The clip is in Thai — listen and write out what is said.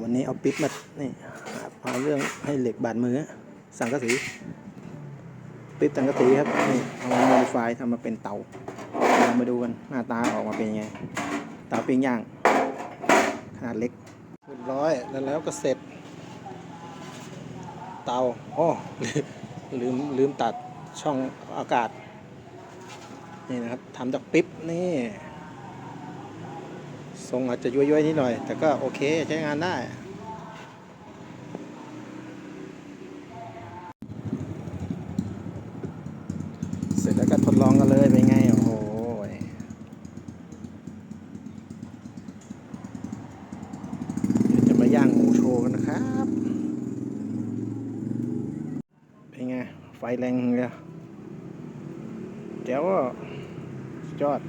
วันนี้เอาปิ๊บมา นี่มาเรื่องให้เหล็กบาดมือ สังกะสี ปิ๊บสังกะสีครับ นี่เอามาโมดิฟายทำมาเป็นเตาเรามาดูกัน หน้าตาออกมาเป็นยังไง เตาปิ้งย่าง ขนาดเล็กเรียบร้อย แล้วแล้วก็เสร็จ เตาอ้อลืมลืมตัดช่องอากาศ นี่นะครับทำจากปิ๊บนี่ ทรงอาจจะย้วยๆนิดหน่อย แต่ก็โอเคใช้งานได้เสร็จแล้วก็ทดลองกันเลยเป็นไง โอ้โห เดี๋ยวจะมาย่างหมูโชว์กันนะครับ เป็นไง ไฟแรงเลยเจ๋วอะสุดยอด